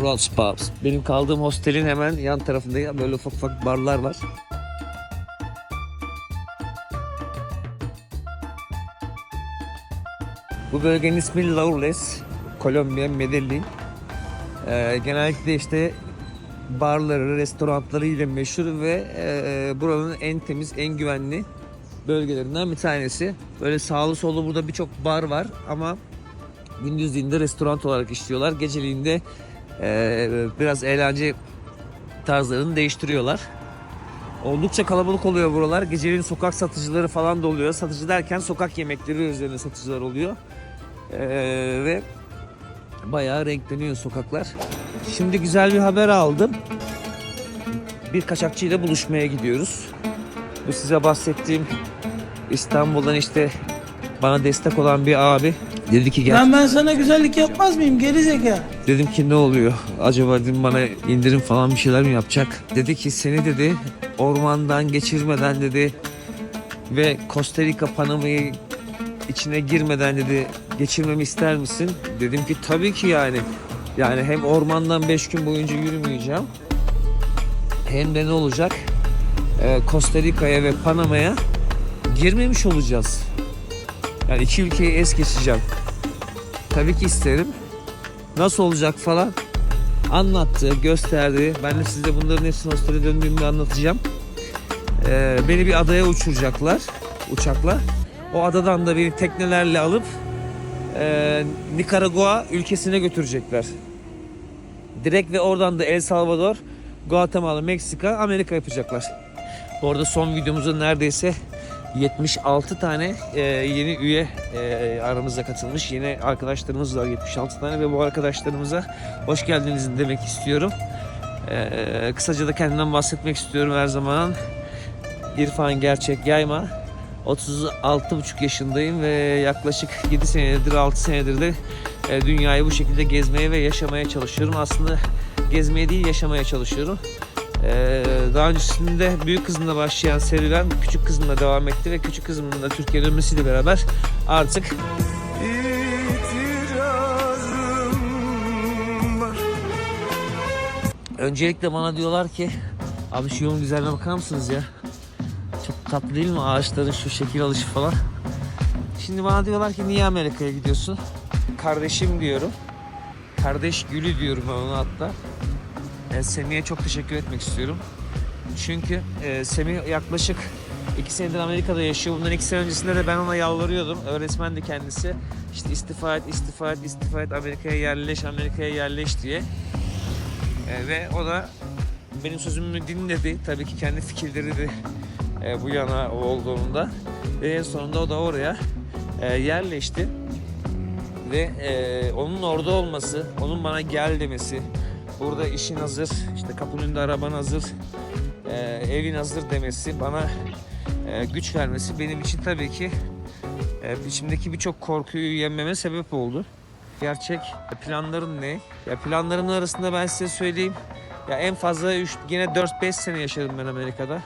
Rolls Pubs. Benim kaldığım hostelin hemen yan tarafında böyle ufak ufak barlar var. Bu bölgenin ismi Laurles, Kolombiya, Medellin. Ee, genellikle işte barları, restoranları ile meşhur ve e, buranın en temiz, en güvenli bölgelerinden bir tanesi. Böyle sağlı sollu burada birçok bar var ama gündüzliğinde restoran olarak işliyorlar. Geceliğinde e, biraz eğlence tarzlarını değiştiriyorlar. Oldukça kalabalık oluyor buralar. Geceliğin sokak satıcıları falan da oluyor. Satıcı derken sokak yemekleri üzerine satıcılar oluyor. Ee, ve bayağı renkleniyor sokaklar. Şimdi güzel bir haber aldım. Bir kaçakçıyla buluşmaya gidiyoruz. Bu size bahsettiğim İstanbul'dan işte bana destek olan bir abi dedi ki gel. Lan ben sana güzellik yapmaz mıyım geri zeka? Dedim ki ne oluyor? Acaba dedim bana indirim falan bir şeyler mi yapacak? Dedi ki seni dedi ormandan geçirmeden dedi ve Costa Rica Panama'yı içine girmeden dedi geçirmemi ister misin? Dedim ki tabii ki yani. Yani hem ormandan 5 gün boyunca yürümeyeceğim. Hem de ne olacak? Ee, Costa Rica'ya ve Panama'ya girmemiş olacağız. Yani iki ülkeyi es geçeceğim. Tabii ki isterim nasıl olacak falan anlattı, gösterdi. Ben de size bunların hepsini Avustralya döndüğümde anlatacağım. Ee, beni bir adaya uçuracaklar uçakla. O adadan da beni teknelerle alıp e, Nikaragua ülkesine götürecekler. Direkt ve oradan da El Salvador, Guatemala, Meksika, Amerika yapacaklar. Bu arada son videomuzda neredeyse 76 tane e, yeni üye e, aramıza katılmış. Yeni arkadaşlarımız var 76 tane ve bu arkadaşlarımıza hoş geldiniz demek istiyorum. E, kısaca da kendimden bahsetmek istiyorum her zaman. İrfan Gerçek Yayma. 36,5 yaşındayım ve yaklaşık 7 senedir 6 senedir de e, dünyayı bu şekilde gezmeye ve yaşamaya çalışıyorum. Aslında gezmeye değil yaşamaya çalışıyorum. Ee, daha öncesinde büyük kızımla başlayan serüven küçük kızımla devam etti ve küçük kızımın da Türkiye'ye dönmesiyle beraber artık Öncelikle bana diyorlar ki abi şu yolun güzelliğine bakar mısınız ya? Çok tatlı değil mi ağaçların şu şekil alışı falan? Şimdi bana diyorlar ki niye Amerika'ya gidiyorsun? Kardeşim diyorum. Kardeş gülü diyorum ona hatta. E, Semih'e çok teşekkür etmek istiyorum. Çünkü e, Semih yaklaşık iki senedir Amerika'da yaşıyor. Bundan iki sene öncesinde de ben ona yalvarıyordum. Öğretmendi kendisi. İşte istifa et, istifa et, istifa et, Amerika'ya yerleş, Amerika'ya yerleş diye. E, ve o da benim sözümü dinledi. Tabii ki kendi fikirleri de e, bu yana olduğunda. Ve en sonunda o da oraya e, yerleşti. Ve e, onun orada olması, onun bana gel demesi, burada işin hazır, işte kapının önünde araban hazır, e, evin hazır demesi, bana e, güç vermesi benim için tabii ki e, içimdeki birçok korkuyu yenmeme sebep oldu. Gerçek planların ne? Ya planlarımın arasında ben size söyleyeyim. Ya en fazla üç, yine 4-5 sene yaşadım ben Amerika'da.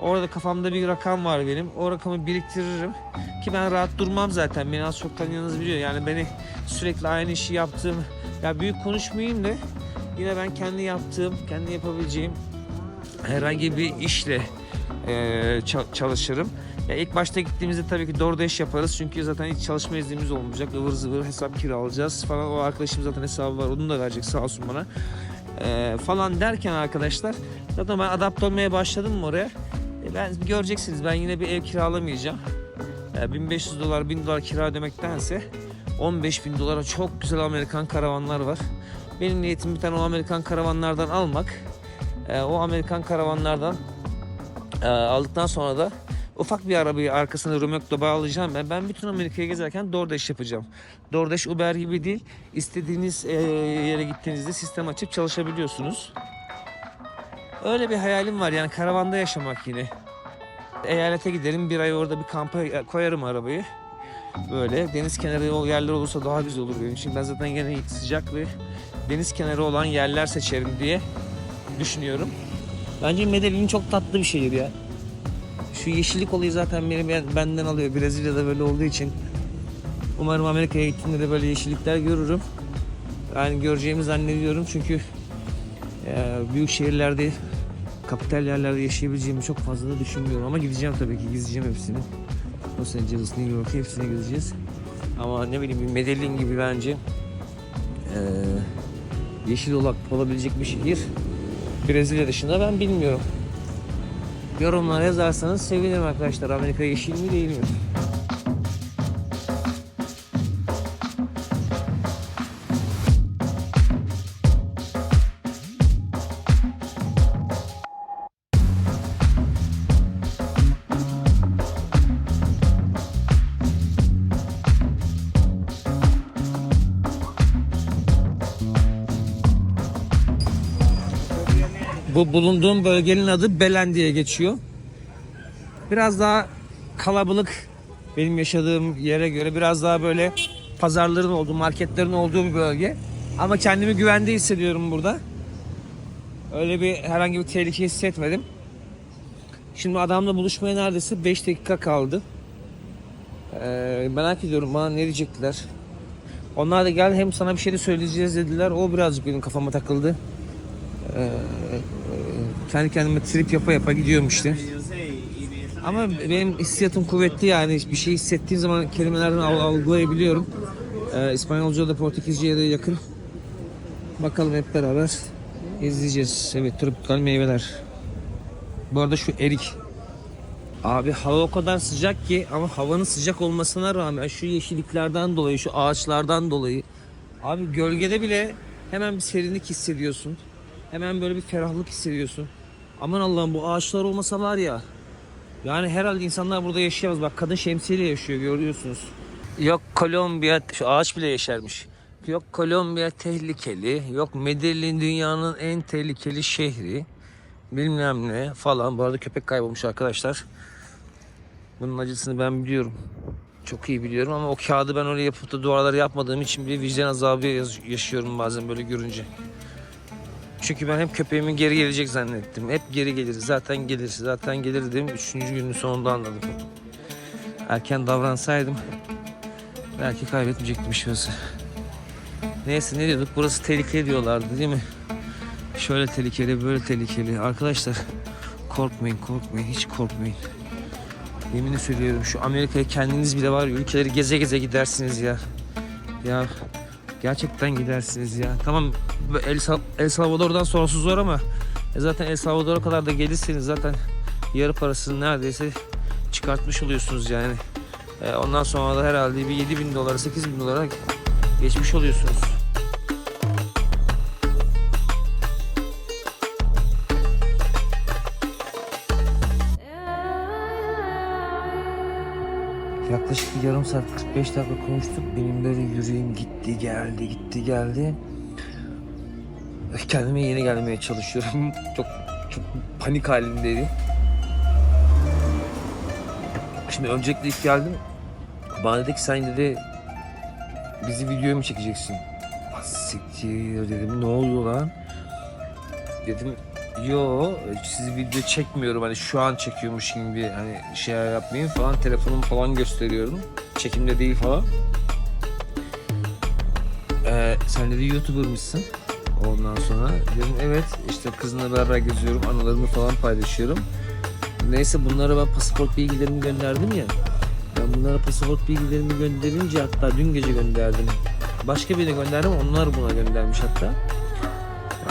Orada kafamda bir rakam var benim. O rakamı biriktiririm. Ki ben rahat durmam zaten. Beni az çok tanıyanınız biliyor. Yani beni sürekli aynı işi yaptığım... Ya büyük konuşmayayım da yine ben kendi yaptığım, kendi yapabileceğim herhangi bir işle e, ça- çalışırım. Ya ilk başta gittiğimizde tabii ki DoorDash yaparız çünkü zaten hiç çalışma iznimiz olmayacak. ıvır zıvır hesap kiralayacağız falan. O arkadaşım zaten hesabı var. Onu da verecek sağ olsun bana. E, falan derken arkadaşlar zaten ben adapte olmaya başladım mı oraya? E, ben göreceksiniz ben yine bir ev kiralamayacağım. E, 1500 dolar 1000 dolar kira ödemektense 15 bin dolara çok güzel Amerikan karavanlar var. Benim niyetim bir tane o Amerikan karavanlardan almak. E, o Amerikan karavanlardan e, aldıktan sonra da ufak bir arabayı arkasına römorkla bağlayacağım ben. Ben bütün Amerika'ya gezerken DoorDash yapacağım. DoorDash Uber gibi değil. İstediğiniz e, yere gittiğinizde sistem açıp çalışabiliyorsunuz. Öyle bir hayalim var yani karavanda yaşamak yine. Eyalete giderim bir ay orada bir kampa koyarım arabayı. Böyle deniz kenarı o yerler olursa daha güzel olur benim için. Ben zaten yine sıcak ve deniz kenarı olan yerler seçerim diye düşünüyorum. Bence Medellin çok tatlı bir şehir ya. Şu yeşillik olayı zaten beni ben- benden alıyor. Brezilya'da böyle olduğu için. Umarım Amerika'ya gittiğimde de böyle yeşillikler görürüm. Yani göreceğimi zannediyorum çünkü e, büyük şehirlerde kapital yerlerde yaşayabileceğimi çok fazla da düşünmüyorum ama gideceğim tabii ki gezeceğim hepsini. Los Angeles, New York hepsine gideceğiz. Ama ne bileyim bir Medellin gibi bence e, yeşil olak olabilecek bir şehir Brezilya dışında ben bilmiyorum. Yorumlara yazarsanız sevinirim arkadaşlar. Amerika yeşil mi değil mi? Bulunduğum bölgenin adı Belen diye geçiyor. Biraz daha kalabalık benim yaşadığım yere göre biraz daha böyle pazarların olduğu, marketlerin olduğu bir bölge. Ama kendimi güvende hissediyorum burada. Öyle bir herhangi bir tehlike hissetmedim. Şimdi adamla buluşmaya neredeyse 5 dakika kaldı. Ee, merak ediyorum bana ne diyecekler. Onlar da gel hem sana bir şey de söyleyeceğiz dediler. O birazcık benim kafama takıldı. Ee, kendi kendime trip yapa yapa gidiyorum işte. Ama benim hissiyatım kuvvetli yani bir şey hissettiğim zaman kelimelerden al- algılayabiliyorum. Ee, İspanyolca da Portekizce'ye de yakın. Bakalım hep beraber izleyeceğiz. Evet tropikal meyveler. Bu arada şu erik. Abi hava o kadar sıcak ki ama havanın sıcak olmasına rağmen şu yeşilliklerden dolayı, şu ağaçlardan dolayı abi gölgede bile hemen bir serinlik hissediyorsun. Hemen böyle bir ferahlık hissediyorsun. Aman Allah'ım bu ağaçlar olmasa var ya yani herhalde insanlar burada yaşayamaz. Bak kadın şemsiyeyle yaşıyor görüyorsunuz. Yok Kolombiya şu ağaç bile yeşermiş. Yok Kolombiya tehlikeli. Yok Medellin dünyanın en tehlikeli şehri. Bilmem ne falan. Bu arada köpek kaybolmuş arkadaşlar. Bunun acısını ben biliyorum. Çok iyi biliyorum ama o kağıdı ben öyle yapıp da duvarları yapmadığım için bir vicdan azabı yaşıyorum bazen böyle görünce. Çünkü ben hep köpeğimin geri gelecek zannettim. Hep geri gelir. Zaten gelir. Zaten gelir dedim. Üçüncü günün sonunda anladım. Erken davransaydım belki kaybetmeyecektim şurası. Neyse ne diyorduk? Burası tehlikeli diyorlardı değil mi? Şöyle tehlikeli, böyle tehlikeli. Arkadaşlar korkmayın, korkmayın. Hiç korkmayın. Yemin söylüyorum şu Amerika'ya kendiniz bile var ya ülkeleri geze geze gidersiniz ya. Ya gerçekten gidersiniz ya. Tamam El, El Salvador'dan sonrası zor ama e zaten El Salvador'a kadar da gelirseniz zaten yarı parasını neredeyse çıkartmış oluyorsunuz yani. E, ondan sonra da herhalde bir 7 bin dolara 8 bin dolara geçmiş oluyorsunuz. Yaklaşık bir yarım saat 45 dakika konuştuk. Benim böyle yüreğim gitti geldi gitti geldi. Kendime yeni gelmeye çalışıyorum. çok çok panik halindeydim. Şimdi öncelikle ilk geldim. Bana dedi ki sen dedi bizi videoya mı çekeceksin? Siktir dedim ne oluyor lan? Dedim yo sizi video çekmiyorum hani şu an çekiyormuş gibi hani şey yapmayın falan telefonumu falan gösteriyorum. Çekimde değil falan. Ee, sen dedi YouTuber mısın? Ondan sonra dedim evet işte kızımla beraber geziyorum anılarımı falan paylaşıyorum. Neyse bunlara ben pasaport bilgilerimi gönderdim ya. Ben bunlara pasaport bilgilerimi gönderince hatta dün gece gönderdim. Başka birine gönderdim onlar buna göndermiş hatta.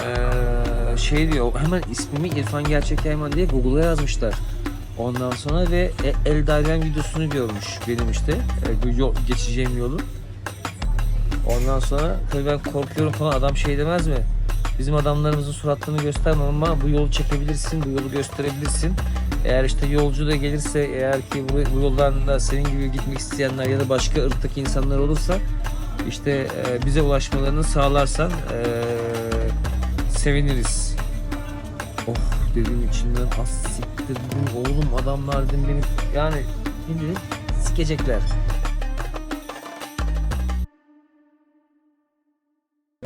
Ee, şey diyor hemen ismimi İrfan Gerçek Yayman diye Google'a yazmışlar. Ondan sonra ve e- El Dairem videosunu görmüş benim işte e, bu yol, geçeceğim yolu. Ondan sonra tabii ben korkuyorum falan adam şey demez mi? Bizim adamlarımızın suratlarını gösterme ama bu yolu çekebilirsin, bu yolu gösterebilirsin. Eğer işte yolcu da gelirse eğer ki bu, bu yoldan da senin gibi gitmek isteyenler ya da başka ırktaki insanlar olursa işte e, bize ulaşmalarını sağlarsan e, seviniriz. Oh dedim içimden az siktir oğlum adamlar dedim beni yani şimdi sikecekler.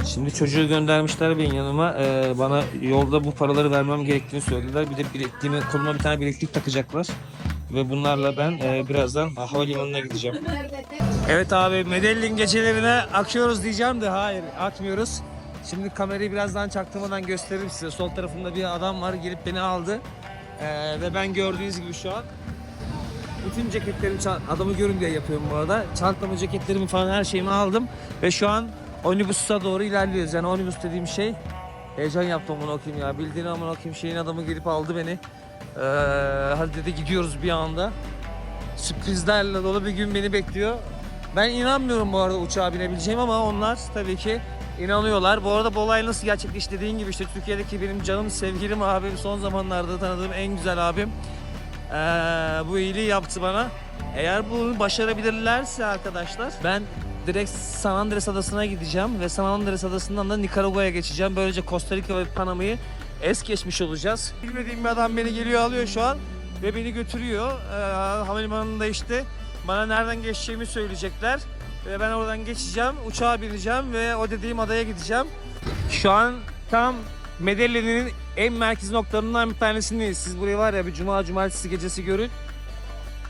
Şimdi çocuğu göndermişler benim yanıma. Ee, bana yolda bu paraları vermem gerektiğini söylediler. Bir de bilekliğime, koluma bir tane bileklik takacaklar. ve bunlarla ben e, birazdan havalimanına gideceğim. Evet abi Medellin gecelerine akıyoruz diyeceğim de hayır akmıyoruz. Şimdi kamerayı birazdan çaktırmadan gösteririm size. Sol tarafımda bir adam var gelip beni aldı. Ee, ve ben gördüğünüz gibi şu an bütün ceketlerimi adamı görün diye yapıyorum bu arada. Çantamı, ceketlerimi falan her şeyimi aldım ve şu an Onibus'a doğru ilerliyoruz. Yani Onibus dediğim şey heyecan yaptım bunu okuyayım ya. Bildiğin ama okuyayım şeyin adamı gelip aldı beni. Ee, hadi dedi gidiyoruz bir anda. Sürprizlerle dolu bir gün beni bekliyor. Ben inanmıyorum bu arada uçağa binebileceğim ama onlar tabii ki inanıyorlar. Bu arada bu olay nasıl gerçekleşti dediğin gibi işte Türkiye'deki benim canım sevgilim abim son zamanlarda tanıdığım en güzel abim. Ee, bu iyiliği yaptı bana. Eğer bunu başarabilirlerse arkadaşlar ben direkt San Andres Adası'na gideceğim ve San Andres Adası'ndan da Nikaragua'ya geçeceğim. Böylece Costa Rica ve Panama'yı es geçmiş olacağız. Bilmediğim bir adam beni geliyor alıyor şu an ve beni götürüyor. Ee, havalimanında işte bana nereden geçeceğimi söyleyecekler. Ve ben oradan geçeceğim, uçağa bineceğim ve o dediğim adaya gideceğim. Şu an tam Medellin'in en merkez noktalarından bir tanesindeyiz. Siz burayı var ya bir cuma cumartesi gecesi görün.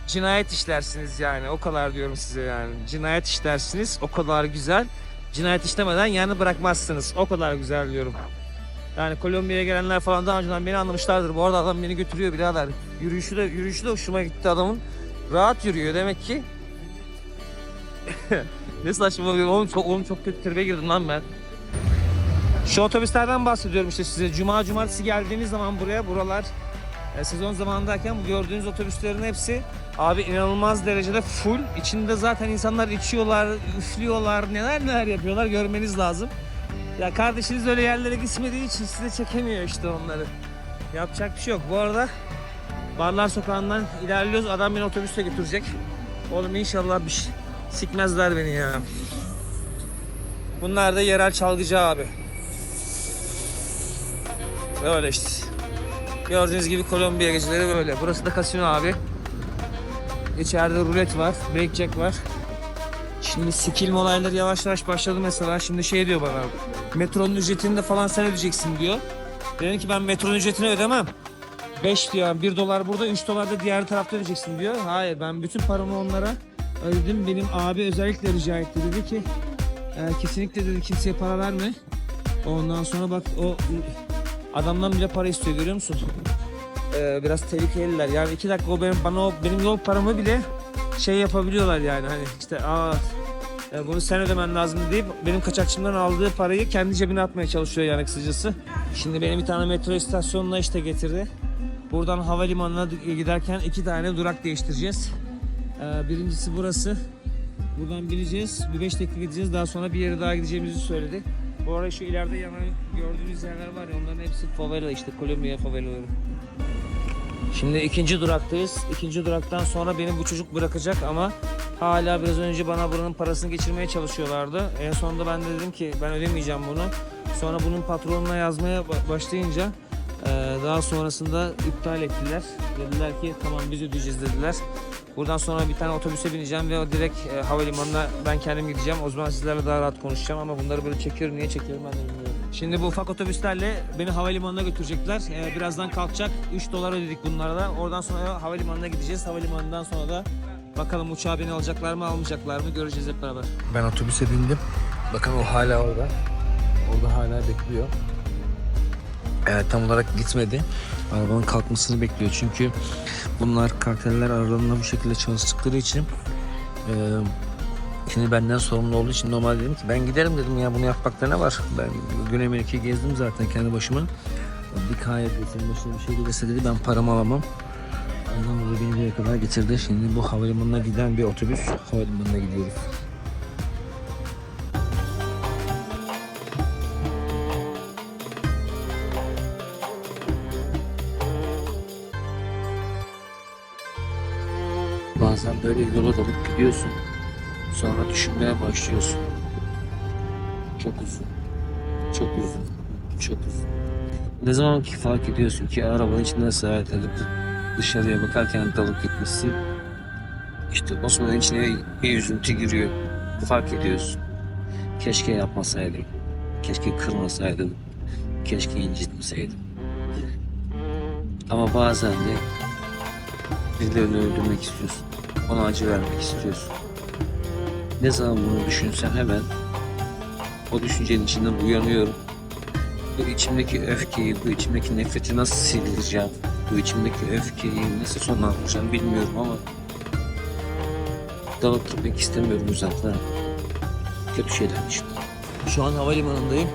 Cinayet işlersiniz yani o kadar diyorum size yani. Cinayet işlersiniz o kadar güzel. Cinayet işlemeden yani bırakmazsınız. O kadar güzel diyorum. Yani Kolombiya'ya gelenler falan daha önceden beni anlamışlardır. Bu arada adam beni götürüyor birader. Yürüyüşü de, yürüyüşü de hoşuma gitti adamın. Rahat yürüyor demek ki. Ne saçmalıyor oğlum çok, oğlum çok kötü tribe girdim lan ben. Şu otobüslerden bahsediyorum işte size. Cuma cumartesi geldiğiniz zaman buraya buralar e, sezon zamanındayken bu gördüğünüz otobüslerin hepsi abi inanılmaz derecede full. İçinde zaten insanlar içiyorlar, üflüyorlar, neler neler yapıyorlar görmeniz lazım. Ya kardeşiniz öyle yerlere gitmediği için size çekemiyor işte onları. Yapacak bir şey yok. Bu arada Barlar Sokağı'ndan ilerliyoruz. Adam beni otobüste götürecek. Oğlum inşallah bir şey sikmezler beni ya. Bunlar da yerel çalgıcı abi. Böyle işte. Gördüğünüz gibi Kolombiya geceleri böyle. Burası da kasino abi. İçeride rulet var, blackjack var. Şimdi skill olayları yavaş yavaş başladı mesela. Şimdi şey diyor bana. Metronun ücretini de falan sen ödeyeceksin diyor. Dedim ki ben metronun ücretini ödemem. 5 diyor 1 dolar burada 3 dolar da diğer tarafta ödeyeceksin diyor. Hayır ben bütün paramı onlara ödedim. Benim abi özellikle rica etti dedi ki "E, kesinlikle dedi kimseye para verme. Ondan sonra bak o adamdan bile para istiyor görüyor musun? Ee, biraz tehlikeliler. Yani iki dakika o benim bana o benim yol paramı bile şey yapabiliyorlar yani hani işte aa e, bunu sen ödemen lazım deyip benim kaçakçımdan aldığı parayı kendi cebine atmaya çalışıyor yani kısacası. Şimdi benim bir tane metro istasyonuna işte getirdi. Buradan havalimanına giderken iki tane durak değiştireceğiz. Ee, birincisi burası. Buradan bineceğiz. Bir 5 dakika gideceğiz. Daha sonra bir yere daha gideceğimizi söyledi. Bu arada şu ileride yanan gördüğünüz yerler var ya onların hepsi favela işte Kolombiya favelaları. Şimdi ikinci duraktayız. İkinci duraktan sonra beni bu çocuk bırakacak ama hala biraz önce bana buranın parasını geçirmeye çalışıyorlardı. En sonunda ben de dedim ki ben ödemeyeceğim bunu. Sonra bunun patronuna yazmaya ba- başlayınca daha sonrasında iptal ettiler. Dediler ki tamam biz ödeyeceğiz dediler. Buradan sonra bir tane otobüse bineceğim ve direkt e, havalimanına ben kendim gideceğim. O zaman sizlerle daha rahat konuşacağım ama bunları böyle çekiyorum. Niye çekiyorum ben de bilmiyorum. Şimdi bu ufak otobüslerle beni havalimanına götürecekler. E, birazdan kalkacak. 3 dolar ödedik bunlara da. Oradan sonra havalimanına gideceğiz. Havalimanından sonra da bakalım uçağa beni alacaklar mı almayacaklar mı göreceğiz hep beraber. Ben otobüse bindim. Bakın o hala orada. Orada hala bekliyor. Evet, tam olarak gitmedi. Arabanın kalkmasını bekliyor. Çünkü bunlar karteller aralarında bu şekilde çalıştıkları için e, şimdi benden sorumlu olduğu için normal dedim ki ben giderim dedim ya bunu yapmakta ne var? Ben Güney Amerika'yı gezdim zaten kendi başıma. Bir kaya senin başına bir şey gelirse dedi ben paramı alamam. Ondan dolayı beni buraya kadar getirdi. Şimdi bu havalimanına giden bir otobüs havalimanına gidiyoruz. Böyle yola dalıp gidiyorsun. Sonra düşünmeye başlıyorsun. Çok uzun. Çok uzun. Çok uzun. Ne zaman ki fark ediyorsun ki arabanın içinden seyahat edip dışarıya bakarken dalıp gitmişsin. İşte o zaman içine bir üzüntü giriyor. Fark ediyorsun. Keşke yapmasaydım. Keşke kırmasaydım. Keşke incitmeseydim. Ama bazen de birilerini öldürmek istiyorsun. Ona acı vermek istiyorsun. Ne zaman bunu düşünsen hemen o düşüncenin içinden uyanıyorum. Bu içimdeki öfkeyi, bu içimdeki nefreti nasıl sildireceğim? Bu içimdeki öfkeyi nasıl sonlandıracağım bilmiyorum ama dalıp gitmek istemiyorum uzaklara. Kötü şeyler işte. Şu an havalimanındayım.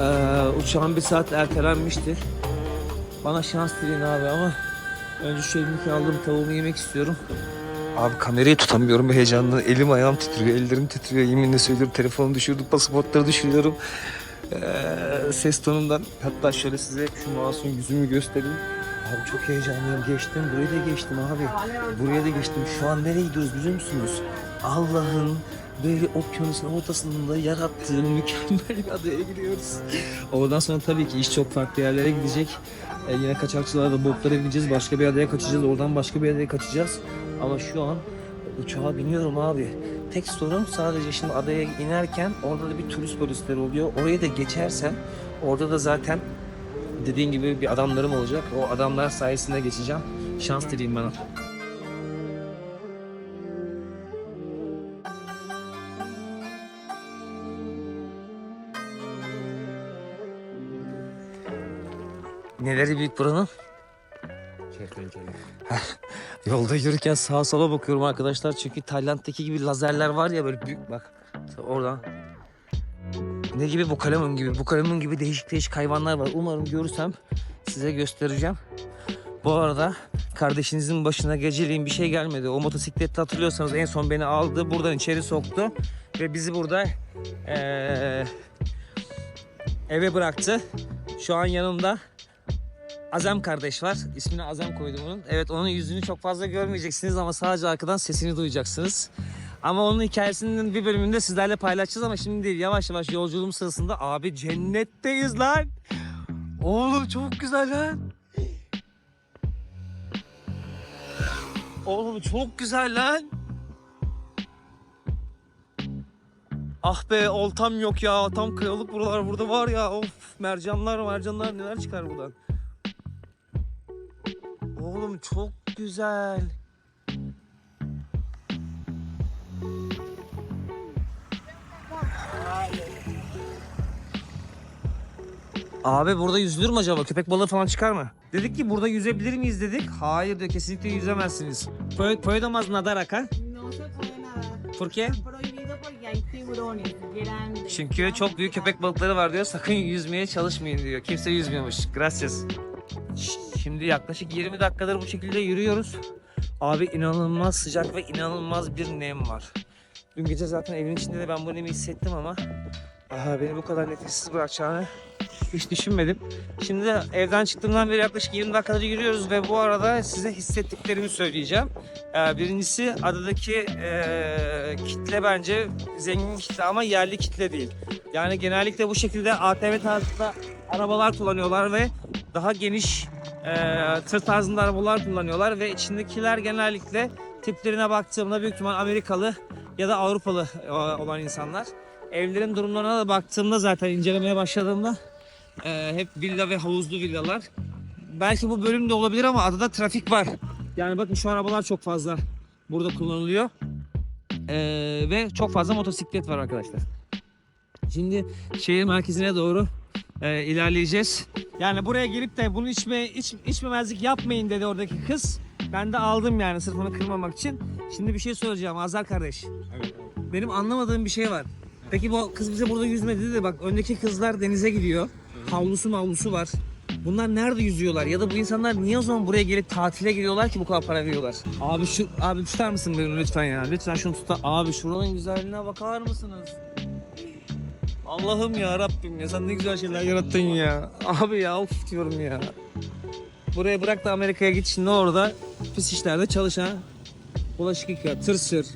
Ee, uçağım bir saat ertelenmişti. Bana şans dileyin abi ama önce şu elimdeki aldığım tavuğumu yemek istiyorum. Abi kamerayı tutamıyorum heyecandan. Elim ayağım titriyor, ellerim titriyor. Yeminle söylüyorum telefonu düşürdüm, pasaportları düşürüyorum. Ee, ses tonundan hatta şöyle size şu masum yüzümü göstereyim. Abi çok heyecanlıyım. Geçtim, buraya da geçtim abi. Buraya da geçtim. Şu an nereye gidiyoruz biliyor musunuz? Allah'ın böyle okyanusun ortasında yarattığı mükemmel bir adaya gidiyoruz. Oradan sonra tabii ki iş çok farklı yerlere gidecek. Ee, yine kaçakçılarla botlara bineceğiz. Başka bir adaya kaçacağız. Oradan başka bir adaya kaçacağız. Ama şu an uçağa biniyorum abi. Tek sorun sadece şimdi adaya inerken orada da bir turist polisleri oluyor. Oraya da geçersem orada da zaten dediğin gibi bir adamlarım olacak. O adamlar sayesinde geçeceğim. Şans dileyim bana. Neleri büyük buranın? Yolda yürürken sağa sola bakıyorum arkadaşlar çünkü Tayland'daki gibi lazerler var ya böyle büyük bak oradan. Ne gibi bu kalemun gibi bu kalemun gibi değişik değişik hayvanlar var. Umarım görürsem size göstereceğim. Bu arada kardeşinizin başına geceliğin bir şey gelmedi. O motosikletle hatırlıyorsanız en son beni aldı. Buradan içeri soktu. Ve bizi burada eee, eve bıraktı. Şu an yanımda Azem kardeş var. İsmini Azem koydum onun. Evet onun yüzünü çok fazla görmeyeceksiniz ama sadece arkadan sesini duyacaksınız. Ama onun hikayesinin bir bölümünde sizlerle paylaşacağız ama şimdi değil. Yavaş yavaş yolculuğum sırasında abi cennetteyiz lan. Oğlum çok güzel lan. Oğlum çok güzel lan. Ah be oltam yok ya. Tam kayalık buralar burada var ya. Of mercanlar mercanlar neler çıkar buradan. Oğlum çok güzel. Abi burada yüzülür mü acaba? Köpek balığı falan çıkar mı? Dedik ki burada yüzebilir miyiz dedik. Hayır diyor kesinlikle yüzemezsiniz. Podemos nadar acá? ¿Por. Çünkü çok büyük köpek balıkları var diyor. Sakın yüzmeye çalışmayın diyor. Kimse yüzmüyormuş. Gracias. Şimdi yaklaşık 20 dakikadır bu şekilde yürüyoruz. Abi inanılmaz sıcak ve inanılmaz bir nem var. Dün gece zaten evin içinde de ben bu nemi hissettim ama aha, beni bu kadar nefessiz bırakacağını hiç düşünmedim. Şimdi de evden çıktığımdan beri yaklaşık 20 dakikadır yürüyoruz ve bu arada size hissettiklerimi söyleyeceğim. Ee, birincisi adadaki ee, kitle bence zengin kitle ama yerli kitle değil. Yani genellikle bu şekilde ATV tarzında arabalar kullanıyorlar ve daha geniş ee, tır tarzında arabalar kullanıyorlar ve içindekiler genellikle tiplerine baktığımda büyük ihtimal Amerikalı ya da Avrupalı e, olan insanlar. Evlerin durumlarına da baktığımda zaten incelemeye başladığımda ee, hep villa ve havuzlu villalar. Belki bu bölümde olabilir ama adada trafik var. Yani bakın şu arabalar çok fazla burada kullanılıyor. Ee, ve çok fazla motosiklet var arkadaşlar. Şimdi şehir merkezine doğru e, ilerleyeceğiz. Yani buraya gelip de bunu içme, iç, içmemezlik yapmayın dedi oradaki kız. Ben de aldım yani sırf onu kırmamak için. Şimdi bir şey soracağım Azar kardeş. Benim anlamadığım bir şey var. Peki bu kız bize burada yüzmedi dedi. Bak öndeki kızlar denize gidiyor. Havlusu mavlusu var. Bunlar nerede yüzüyorlar? Ya da bu insanlar niye o zaman buraya gelip tatile geliyorlar ki bu kadar para veriyorlar? Abi şu abi tutar mısın beni lütfen ya? Lütfen şunu tutar. Abi şuranın güzelliğine bakar mısınız? Allah'ım ya Rabbim ya sen ne güzel şeyler yarattın ya. Abi ya of diyorum ya. Buraya bırak da Amerika'ya git şimdi orada pis işlerde çalış ha. Bulaşık yıka, tır sür,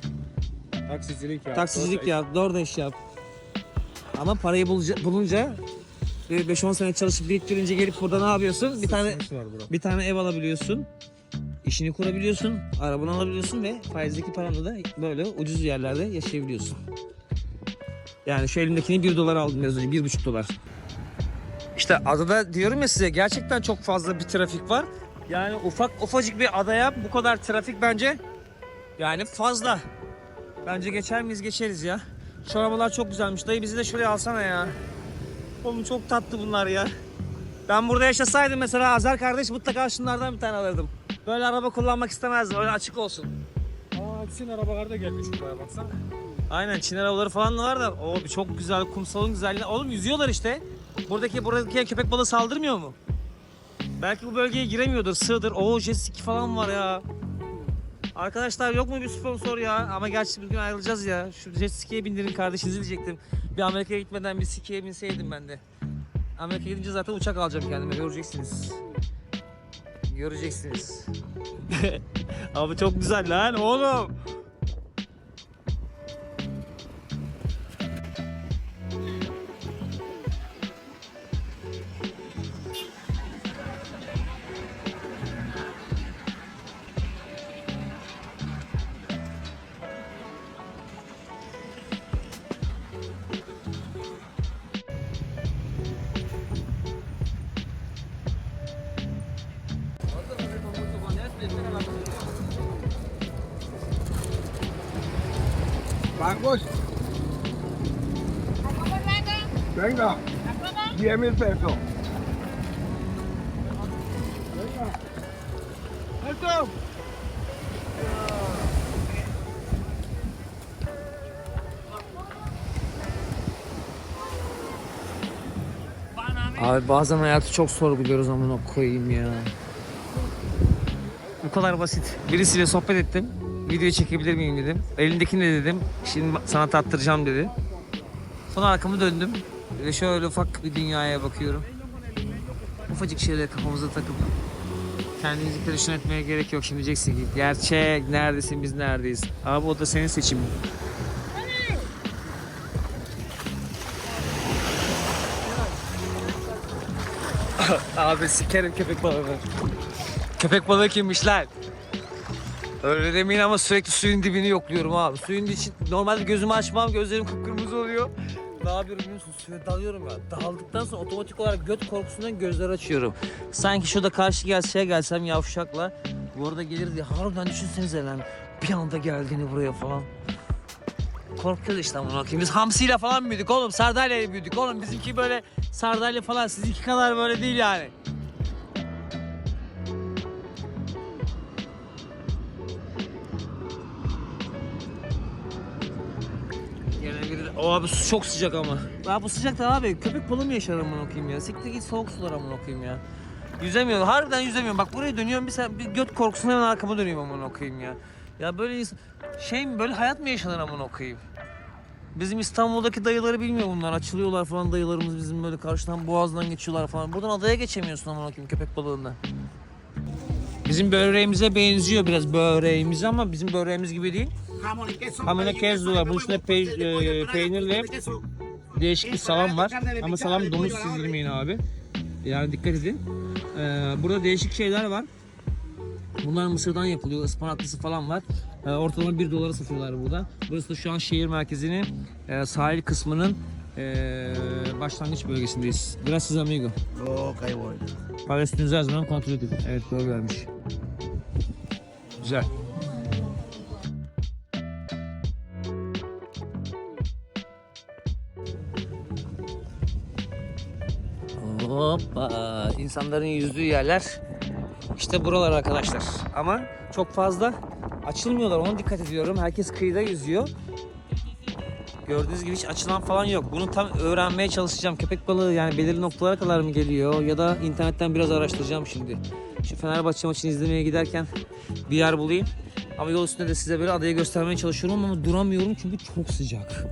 Taksicilik ya. taksicilik yap, doğru iş yap. Ama parayı bulunca, 5-10 sene çalışıp biriktirince gelip burada ne yapıyorsun? Bir tane bir tane ev alabiliyorsun. işini kurabiliyorsun, arabanı alabiliyorsun ve faizdeki paranla da böyle ucuz yerlerde yaşayabiliyorsun. Yani şu elimdekini 1 dolar aldım biraz önce, 1,5 dolar. İşte adada diyorum ya size gerçekten çok fazla bir trafik var. Yani ufak ufacık bir adaya bu kadar trafik bence yani fazla. Bence geçer miyiz geçeriz ya. Şu arabalar çok güzelmiş. Dayı bizi de şuraya alsana ya. Oğlum çok tatlı bunlar ya. Ben burada yaşasaydım mesela Azer kardeş mutlaka şunlardan bir tane alırdım. Böyle araba kullanmak istemezdim. Öyle açık olsun. Aa Çin arabaları da gelmiş buraya baksana. Aynen Çin arabaları falan da var da o çok güzel kumsalın güzelliği. Oğlum yüzüyorlar işte. Buradaki buradaki köpek balığı saldırmıyor mu? Belki bu bölgeye giremiyordur, sığdır. Oo jet ski falan var ya. Arkadaşlar yok mu bir sponsor ya? Ama gerçi bugün ayrılacağız ya. Şu jet ski'ye bindirin kardeşinizi diyecektim. Bir Amerika'ya gitmeden bir ski'ye binseydim ben de. Amerika'ya gidince zaten uçak alacağım kendime göreceksiniz. Göreceksiniz. Abi çok güzel lan oğlum. 10 mil pesos. Venga. Alto. Abi bazen hayatı çok sorguluyoruz amına koyayım ya. Bu kadar basit. Birisiyle sohbet ettim. Video çekebilir miyim dedim. Elindekini de dedim. Şimdi sana tattıracağım dedi. Sonra arkamı döndüm. Ve şöyle ufak bir dünyaya bakıyorum. Ufacık şeyler kafamıza takıp kendinizi perişan etmeye gerek yok. Şimdi diyeceksin ki gerçek neredesin biz neredeyiz. Abi o da senin seçimin. Abi sikerim köpek balığını. Köpek balığı kimmiş lan? Öyle demeyin ama sürekli suyun dibini yokluyorum abi. Suyun için normalde gözümü açmam gözlerim kıpkırmızı oluyor. Ne yapıyorum biliyor? Suya dalıyorum ya. Daldıktan sonra otomatik olarak göt korkusundan gözler açıyorum. Sanki şurada karşı gelseye gelsem yavşakla. Bu arada gelir diye harbiden düşünsenize lan. Bir anda geldiğini buraya falan. Korkuyoruz işte koyayım. Biz hamsiyle falan büyüdük oğlum. Sardalya'yla büyüdük oğlum. Bizimki böyle sardalya falan. Sizinki kadar böyle değil yani. O abi su çok sıcak ama. Ya bu sıcakta abi köpek balığı mı yaşar amına koyayım ya? Siktir git soğuk sular amına koyayım ya. Yüzemiyorum. Harbiden yüzemiyorum. Bak buraya dönüyorum bir, sen, bir göt korkusundan hemen arkama dönüyorum amına koyayım ya. Ya böyle. Şey mi böyle hayat mı yaşanır amına koyayım? Bizim İstanbul'daki dayıları bilmiyor bunlar. Açılıyorlar falan dayılarımız bizim böyle karşıdan boğazdan geçiyorlar falan. Buradan adaya geçemiyorsun amına koyayım köpek balığından. Bizim böreğimize benziyor biraz böreğimiz ama bizim böreğimiz gibi değil. Y queso. Var. Bunun içinde pe- e, peynirle değişik bir salam var. Ama salam domuz sildirmeyin abi. Yani dikkat edin. Ee, burada değişik şeyler var. Bunlar mısırdan yapılıyor. Ispanaklısı falan var. Ee, ortalama 1 dolara satıyorlar burada. Burası da şu an şehir merkezinin e, sahil kısmının e, başlangıç bölgesindeyiz. Gracias amigo. Ok, bueno. Para üstünüzü her zaman kontrol edin. Evet doğru vermiş. Güzel. Hoppa. İnsanların yüzdüğü yerler işte buralar arkadaşlar. Ama çok fazla açılmıyorlar. Ona dikkat ediyorum. Herkes kıyıda yüzüyor. Gördüğünüz gibi hiç açılan falan yok. Bunu tam öğrenmeye çalışacağım. Köpek balığı yani belirli noktalara kadar mı geliyor ya da internetten biraz araştıracağım şimdi. Şu Fenerbahçe maçını izlemeye giderken bir yer bulayım. Ama yol üstünde de size böyle adayı göstermeye çalışıyorum ama duramıyorum çünkü çok sıcak.